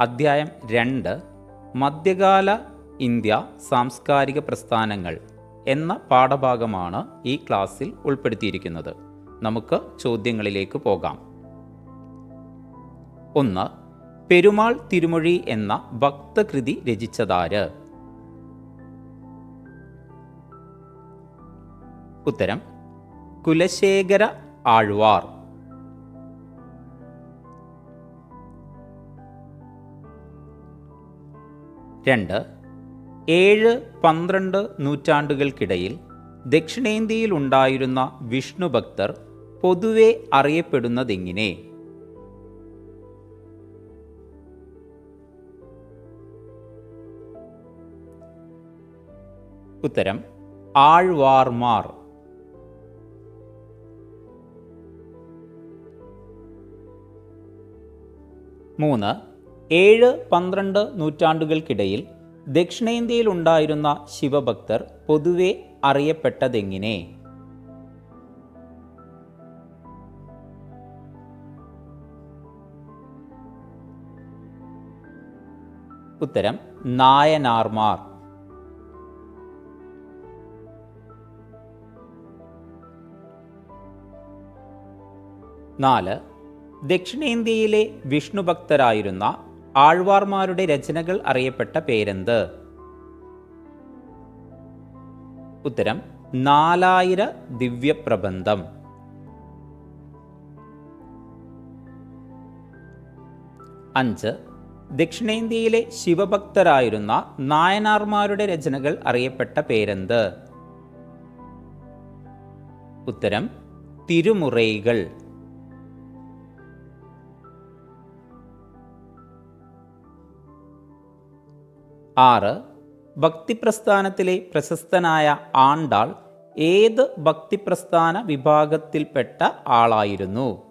അധ്യായം രണ്ട്. മധ്യകാല ഇന്ത്യ സാംസ്കാരിക പ്രസ്ഥാനങ്ങൾ എന്ന പാഠഭാഗമാണ് ഈ ക്ലാസ്സിൽ ഉൾപ്പെടുത്തിയിരിക്കുന്നത്. നമുക്ക് ചോദ്യങ്ങളിലേക്ക് പോകാം. ഒന്ന്. പെരുമാൾ തിരുമൊഴി എന്ന ഭക്തകൃതി രചിച്ചതാര്? ഉത്തരം. കുലശേഖര ആഴ്വാർ. രണ്ട്. ഏഴ് പന്ത്രണ്ട് നൂറ്റാണ്ടുകൾക്കിടയിൽ ദക്ഷിണേന്ത്യയിൽ ഉണ്ടായിരുന്ന വിഷ്ണു ഭക്തർ പൊതുവെ അറിയപ്പെടുന്നതെങ്ങനെ? ഉത്തരം ആഴ്വാർമാർ. മൂന്ന്. ഏഴ് പന്ത്രണ്ട് നൂറ്റാണ്ടുകൾക്കിടയിൽ ദക്ഷിണേന്ത്യയിലുണ്ടായിരുന്ന ശിവഭക്തർ പൊതുവെ അറിയപ്പെട്ടതെങ്ങനെ? ഉത്തരം നായനാർമാർ. നാല് ദക്ഷിണേന്ത്യയിലെ വിഷ്ണുഭക്തരായിരുന്ന ആഴ്വാർമാരുടെ രചനകൾ അറിയപ്പെട്ട പേരെന്ത്? ഉത്തരം നാലായിര ദിവ്യപ്രബന്ധം. അഞ്ച് ദക്ഷിണേന്ത്യയിലെ ശിവഭക്തരായിരുന്ന നായനാർമാരുടെ രചനകൾ അറിയപ്പെട്ട പേരെന്ത്? ഉത്തരം തിരുമുറൈകൾ. ആറ് ഭക്തിപ്രസ്ഥാനത്തിലെ പ്രശസ്തനായ ആണ്ടാൾ ഏത് ഭക്തിപ്രസ്ഥാന വിഭാഗത്തിൽപ്പെട്ട ആളായിരുന്നു?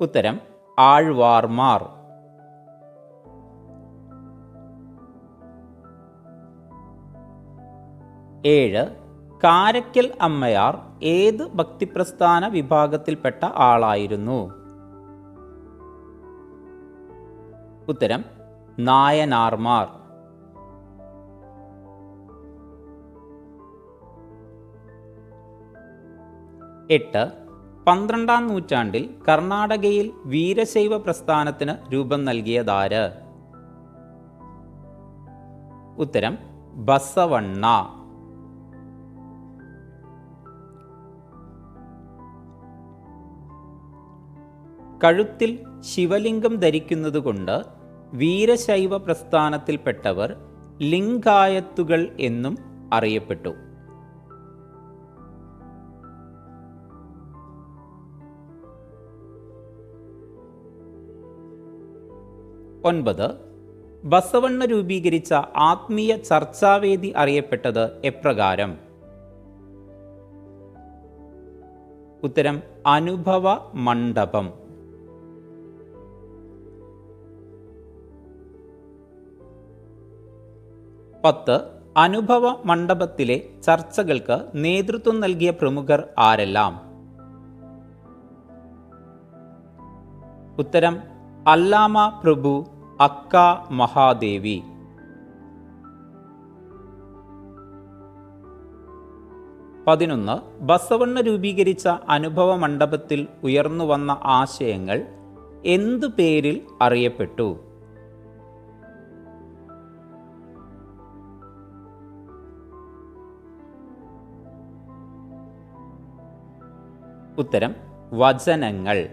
ഉത്തരം ആഴ്വാർമാർ. ഏഴ് കാരക്കൽ അമ്മയാർ ഏത് ഭക്തിപ്രസ്ഥാന വിഭാഗത്തിൽപ്പെട്ട ആളായിരുന്നു? ഉത്തരം നായനാർമാർ. എട്ട് പന്ത്രണ്ടാം നൂറ്റാണ്ടിൽ കർണാടകയിൽ വീരശൈവ പ്രസ്ഥാനത്തിന് രൂപം നൽകിയതാര്? ഉത്തരം ബസവണ്ണ. കഴുത്തിൽ ശിവലിംഗം ധരിക്കുന്നതുകൊണ്ട് വീരശൈവ പ്രസ്ഥാനത്തിൽപ്പെട്ടവർ ലിംഗായത്തുകൾ എന്നും അറിയപ്പെട്ടു. ഒൻപത്. ബസവണ്ണ രൂപീകരിച്ച ആത്മീയ ചർച്ചാവേദി അറിയപ്പെട്ടത് എപ്രകാരം? ഉത്തരം അനുഭവ മണ്ഡപം. പത്ത് അനുഭവ മണ്ഡപത്തിലെ ചർച്ചകൾക്ക് നേതൃത്വം നൽകിയ പ്രമുഖർ ആരെല്ലാം? ഉത്തരം അല്ലാമ പ്രഭു അക്ക മഹാദേവി. പതിനൊന്ന് ബസവണ്ണ രൂപീകരിച്ച അനുഭവ മണ്ഡപത്തിൽ ഉയർന്നു വന്ന ആശയങ്ങൾ എന്തു പേരിൽ അറിയപ്പെട്ടു? ഉത്തരം വചനങ്ങൾ.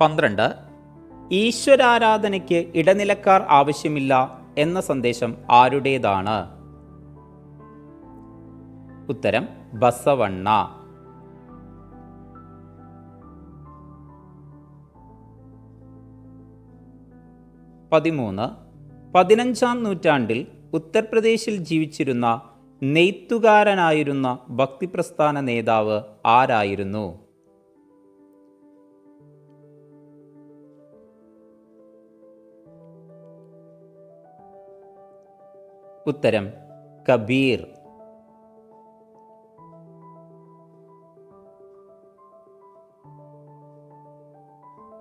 പന്ത്രണ്ട് ഈശ്വരാരാധനയ്ക്ക് ഇടനിലക്കാർ ആവശ്യമില്ല എന്ന സന്ദേശം ആരുടേതാണ്? ഉത്തരം ബസവണ്ണ. പതിമൂന്ന് പതിനഞ്ചാം നൂറ്റാണ്ടിൽ ഉത്തർപ്രദേശിൽ ജീവിച്ചിരുന്ന നെയ്ത്തുകാരനായിരുന്ന ഭക്തിപ്രസ്ഥാന നേതാവ് ആരായിരുന്നു? ഉത്തരം കബീർ.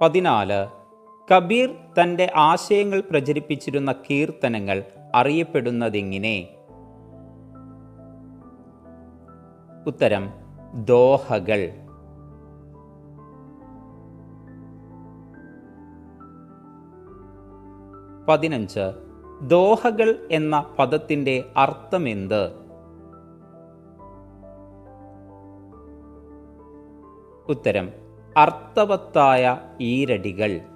പതിനാല് കബീർ തന്റെ ആശയങ്ങൾ പ്രചരിപ്പിച്ചിരുന്ന കീർത്തനങ്ങൾ അറിയപ്പെടുന്നതെങ്ങനെ? ഉത്തരം ദോഹകൾ. പതിനഞ്ച് ദോഹകൾ എന്ന പദത്തിന്റെ അർത്ഥമെന്ത്? ഉത്തരം അർത്ഥവത്തായ ഈരടികൾ.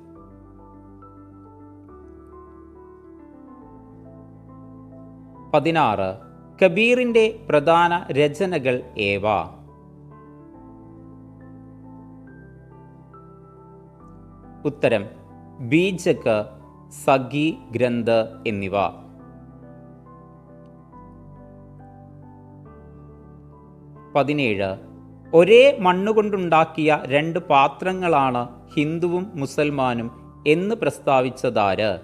പതിനാറ്. കബീറിന്റെ പ്രധാന രചനകൾ ഏവ? ഉത്തരം ബീജക് സഖി ഗ്രന്ഥ് എന്നിവ. പതിനേഴ്. ഒരേ മണ്ണുകൊണ്ടുണ്ടാക്കിയ രണ്ട് പാത്രങ്ങളാണ് ഹിന്ദുവും മുസൽമാനും എന്ന് പ്രസ്താവിച്ചതാര്?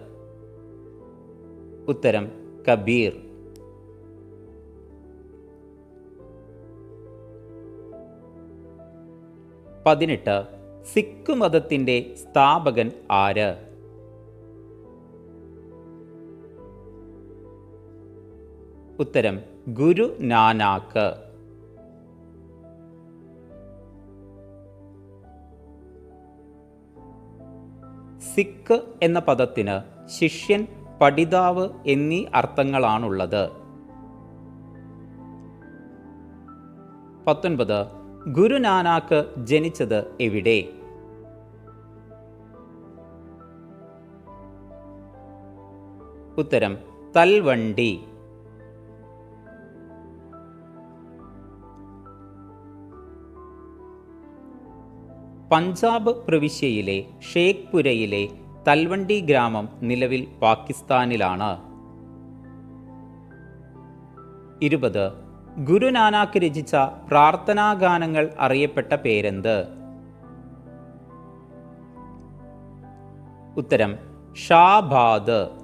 ഉത്തരം കബീർ. പതിനെട്ട്. സിഖ് മതത്തിന്റെ സ്ഥാപകൻ ആര്? ഉത്തരം ഗുരു നാനാക്ക്. സിഖ് എന്ന പദത്തിന് ശിഷ്യൻ പഠിതാവ് എന്നീ അർത്ഥങ്ങളാണുള്ളത്. പത്തൊൻപത്. ഗുരുനാനാക്ക് ജനിച്ചത് എവിടെ? ഉത്തരം തൽവണ്ടി. പഞ്ചാബ് പ്രവിശ്യയിലെ ഷേഖ്പുരയിലെ തൽവണ്ടി ഗ്രാമം നിലവിൽ പാകിസ്ഥാനിലാണ്. ഇരുപത് ഗുരുനാനാക്ക് രചിച്ച പ്രാർത്ഥനാഗാനങ്ങൾ അറിയപ്പെട്ട പേരെന്ത്? ഉത്തരം ഷാബാദ്.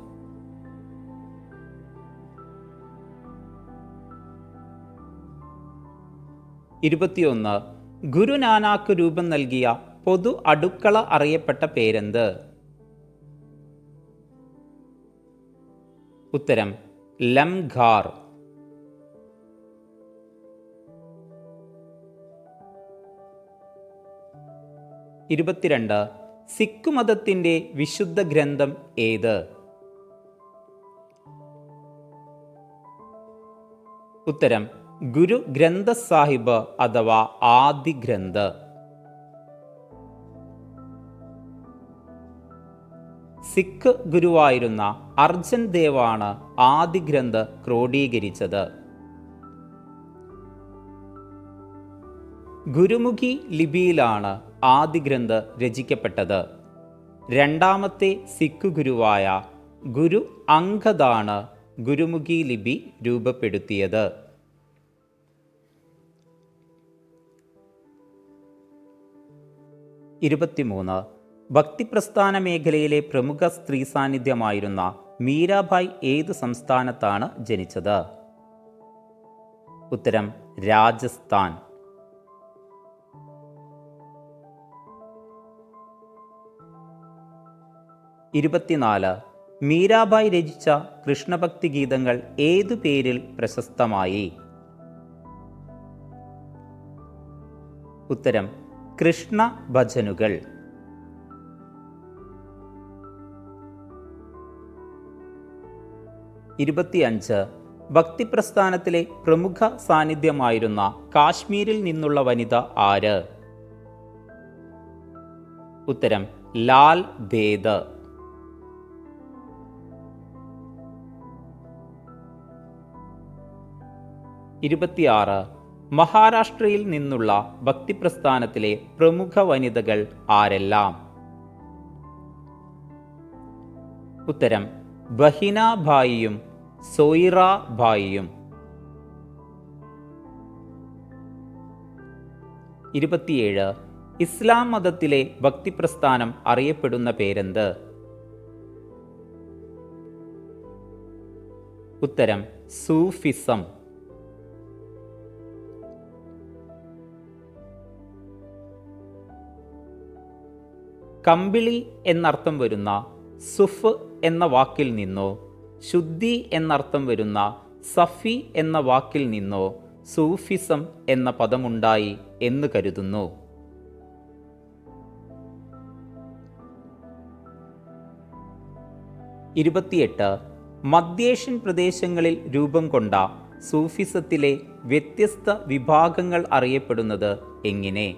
ഇരുപത്തിയൊന്ന് ഗുരുനാനാക്ക് രൂപം നൽകിയ പൊതു അടുക്കള അറിയപ്പെട്ട പേരെന്ത്? ഉത്തരം ലംഘാർ. ഇരുപത്തിരണ്ട്. സിഖ് മതത്തിന്റെ വിശുദ്ധ ഗ്രന്ഥം ഏത്? ഉത്തരം ഗുരു ഗ്രന്ഥ സാഹിബ് അഥവാ ആദി ഗ്രന്ഥ. സിഖ് ഗുരുവായിരുന്ന അർജൻ ദേവാണ് ആദി ഗ്രന്ഥ ക്രോഡീകരിച്ചത്. ഗുരുമുഖി ലിപിയിലാണ് ആദി ഗ്രന്ഥ് രചിക്കപ്പെട്ടത്. രണ്ടാമത്തെ സിഖ് ഗുരുവായ ഗുരു അങ്കദാണ് ഗുരുമുഖി ലിപി രൂപപ്പെടുത്തിയത്. ഇരുപത്തിമൂന്ന്. ഭക്തിപ്രസ്ഥാന മേഖലയിലെ പ്രമുഖ സ്ത്രീ സാന്നിധ്യമായിരുന്ന മീരാഭായ് ഏത് സംസ്ഥാനത്താണ് ജനിച്ചത്? ഉത്തരം രാജസ്ഥാൻ. ഇരുപത്തിനാല്. മീരാബായ് രചിച്ച കൃഷ്ണഭക്തി ഗീതങ്ങൾ ഏതു പേരിൽ പ്രശസ്തമായി? ഉത്തരം കൃഷ്ണ ഭജനുകൾ. ഇരുപത്തിയഞ്ച്. ഭക്തിപ്രസ്ഥാനത്തിലെ പ്രമുഖ സാന്നിധ്യമായിരുന്ന കാശ്മീരിൽ നിന്നുള്ള വനിത ആര്? ഉത്തരം ലാൽ ദേദ് ഇരുപത്തിയാറ് മഹാരാഷ്ട്രയിൽ നിന്നുള്ള ഭക്തിപ്രസ്ഥാനത്തിലെ പ്രമുഖ വനിതകൾ ആരെല്ലാം? ഉത്തരം ബഹിന ഭായിയും സോയിറ ഭായിയും. ഇരുപത്തിയേഴ് ഇസ്ലാം മതത്തിലെ ഭക്തിപ്രസ്ഥാനം അറിയപ്പെടുന്ന പേരെന്ത്? ഉത്തരം സൂഫിസം. കമ്പിളി എന്നർത്ഥം വരുന്ന സുഫ് എന്ന വാക്കിൽ നിന്നോ ശുദ്ധി എന്നർത്ഥം വരുന്ന സഫി എന്ന വാക്കിൽ നിന്നോ സൂഫിസം എന്ന പദമുണ്ടായി എന്ന് കരുതുന്നു. ഇരുപത്തിയെട്ട്. മധ്യേഷ്യൻ പ്രദേശങ്ങളിൽ രൂപം കൊണ്ട സൂഫിസത്തിലെ വ്യത്യസ്ത വിഭാഗങ്ങൾ അറിയപ്പെടുന്നത് എങ്ങനെ?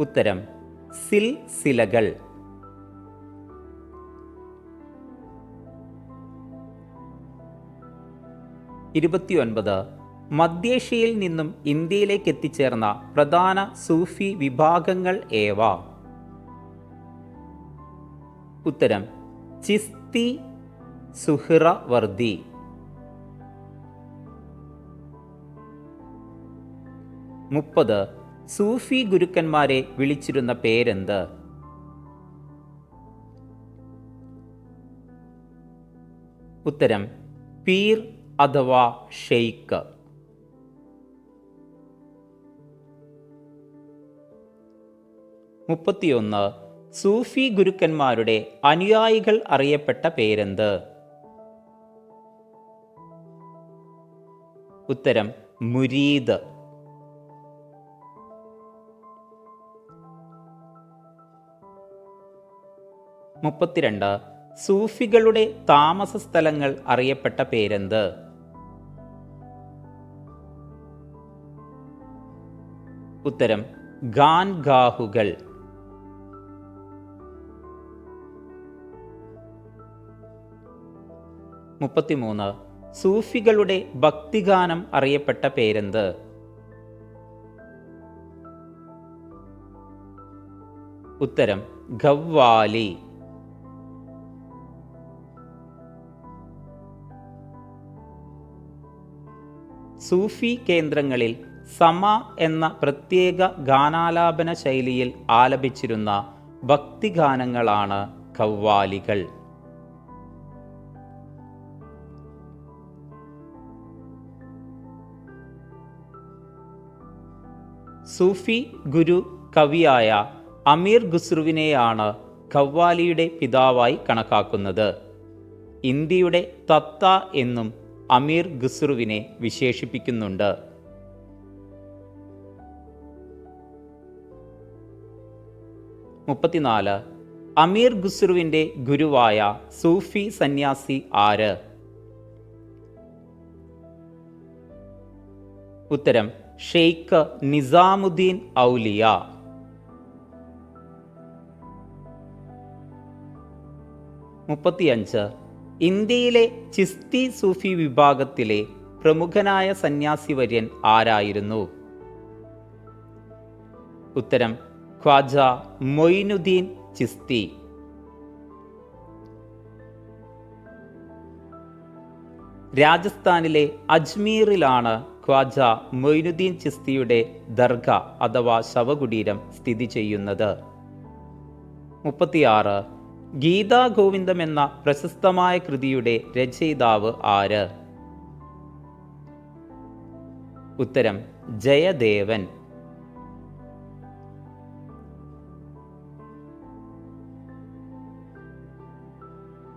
ഉത്തരം സിൽ സിലകൾ. ഇരുപത്തിയൊൻപത് മധ്യേഷ്യയിൽ നിന്നും ഇന്ത്യയിലേക്ക് എത്തിച്ചേർന്ന പ്രധാന സൂഫി വിഭാഗങ്ങൾ ഏവ? ഉത്തരം ചിസ്തി സുഹിറ വർദി മുപ്പത് സൂഫി ഗുരുക്കന്മാരെ വിളിച്ചിരുന്ന പേരെന്ത്? ഉത്തരം പീർ അഥവാ ഷെയ്ക്ക് മുപ്പത്തിയൊന്ന് സൂഫി ഗുരുക്കന്മാരുടെ അനുയായികൾ അറിയപ്പെട്ട പേരെന്ത്? ഉത്തരം മുരീദ്. മുപ്പത്തിരണ്ട്. സൂഫികളുടെ താമസ സ്ഥലങ്ങൾ അറിയപ്പെട്ട പേരെന്ത്? ഉത്തരം ഗാൻഗാഹുകൾ. മുപ്പത്തിമൂന്ന്. സൂഫികളുടെ ഭക്തിഗാനം അറിയപ്പെട്ട പേരെന്ത്? ഉത്തരം ഖവ്വാലി സൂഫി കേന്ദ്രങ്ങളിൽ സമ എന്ന പ്രത്യേക ഗാനാലാപന ശൈലിയിൽ ആലപിച്ചിരുന്ന ഭക്തിഗാനങ്ങളാണ് കവ്വാലികൾ. സൂഫി ഗുരു കവിയായ അമീർ ഖുസ്രുവിനെയാണ് ഖവ്വാലിയുടെ പിതാവായി കണക്കാക്കുന്നത്. ഇന്ത്യയുടെ തത്ത എന്നും അമീർ ഖുസ്രുവിനെ വിശേഷിപ്പിക്കുന്നുണ്ട്. മുപ്പത്തിനാല് അമീർ ഖുസ്രുവിന്റെ ഗുരുവായ സൂഫി സന്യാസി ആര്? ഉത്തരം ഷെയ്ഖ് നിസാമുദ്ദീൻ ഔലിയ. മുപ്പത്തിയഞ്ച് ഇന്ത്യയിലെ ചിസ്തി സൂഫി വിഭാഗത്തിലെ പ്രമുഖനായ സന്യാസിവര്യൻ ആരായിരുന്നു? ഉത്തരം ഖ്വാജ മൊയ്നുദ്ദീൻ ചിസ്തി. രാജസ്ഥാനിലെ അജ്മീറിലാണ് ഖ്വാജ മൊയ്നുദ്ദീൻ ചിസ്തിയുടെ ദർഗ അഥവാ ശവകുടീരം സ്ഥിതി ചെയ്യുന്നത്. മുപ്പത്തിയാറ് ഗീതാ ഗോവിന്ദം എന്ന പ്രശസ്തമായ കൃതിയുടെ രചയിതാവ് ആര്? ഉത്തരം ജയദേവൻ.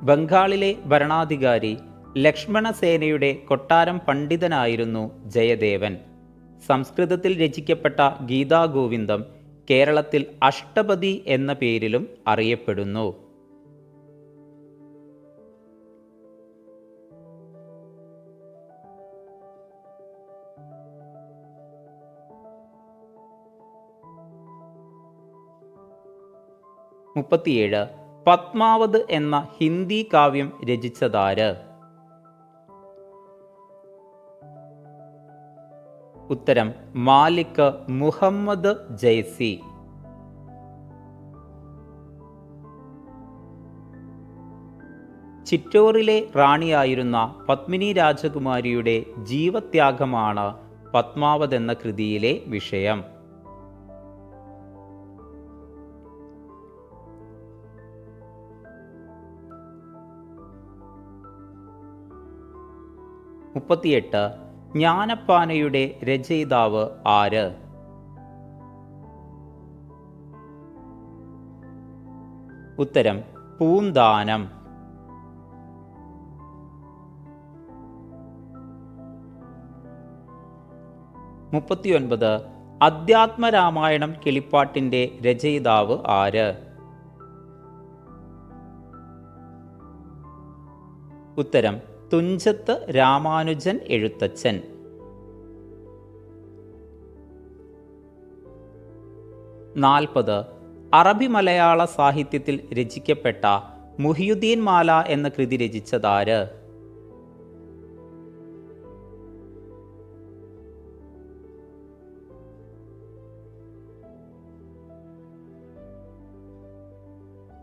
ബംഗാളിലെ ഭരണാധികാരി ലക്ഷ്മണസേനയുടെ കൊട്ടാരം പണ്ഡിതനായിരുന്നു ജയദേവൻ. സംസ്കൃതത്തിൽ രചിക്കപ്പെട്ട ഗീതാ ഗോവിന്ദം കേരളത്തിൽ അഷ്ടപതി എന്ന പേരിലും അറിയപ്പെടുന്നു. മുപ്പത്തിയേഴ് പത്മാവത് എന്ന ഹിന്ദി കാവ്യം രചിച്ചതാര്? ഉത്തരം മാലിക് മുഹമ്മദ് ജയ്സി. ചിറ്റോറിലെ റാണിയായിരുന്ന പത്മിനി രാജകുമാരിയുടെ ജീവത്യാഗമാണ് പത്മാവത് എന്ന കൃതിയിലെ വിഷയം. മുപ്പത്തിയെട്ട് ജ്ഞാനപ്പാനയുടെ രചയിതാവ് ആര്? ഉത്തരം പൂന്താനം. മുപ്പത്തിയൊൻപത് അധ്യാത്മരാമായണം കിളിപ്പാട്ടിന്റെ രചയിതാവ് ആര്? ഉത്തരം തുഞ്ചത്ത് രാമാനുജൻ എഴുത്തച്ഛൻ. നാൽപ്പത്. അറബി മലയാള സാഹിത്യത്തിൽ രചിക്കപ്പെട്ട മുഹിയുദ്ദീൻ മാല എന്ന കൃതി രചിച്ചതാര്?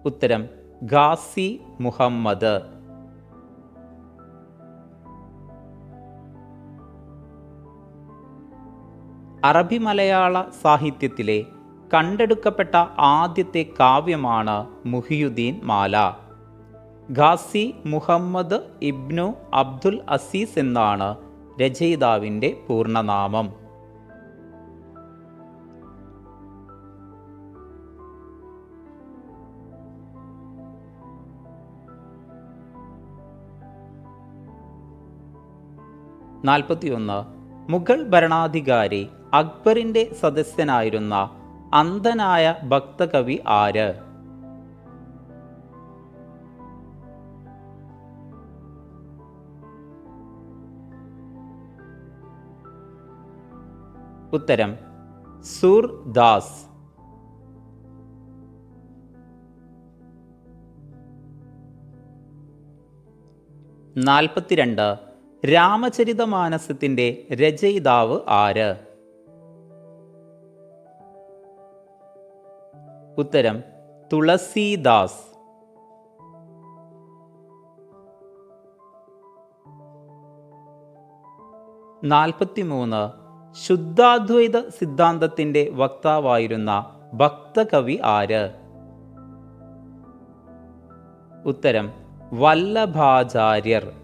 ഉത്തരം ഖാസി മുഹമ്മദ്. അറബി മലയാള സാഹിത്യത്തിലെ കണ്ടെടുക്കപ്പെട്ട ആദ്യത്തെ കാവ്യമാണ് മുഹിയുദ്ദീൻ മാല. ഖാസി മുഹമ്മദ് ഇബ്നു അബ്ദുൽ അസീസ് എന്നാണ് രചയിതാവിന്റെ പൂർണനാമം. നാൽപ്പത്തിയൊന്ന് മുഗൾ ഭരണാധികാരി അക്ബറിന്റെ സദസ്യനായിരുന്ന അന്ധനായ ഭക്തകവി ആര്? ഉത്തരം സൂർ ദാസ്. നാൽപ്പത്തിരണ്ട് രാമചരിതമാനസത്തിന്റെ രചയിതാവ് ആര്? ഉത്തരം തുളസീദാസ്. നാൽപ്പത്തിമൂന്ന് ശുദ്ധാദ്വൈത സിദ്ധാന്തത്തിന്റെ വക്താവായിരുന്ന ഭക്തകവി ആര്? ഉത്തരം വല്ലഭാചാര്യർ.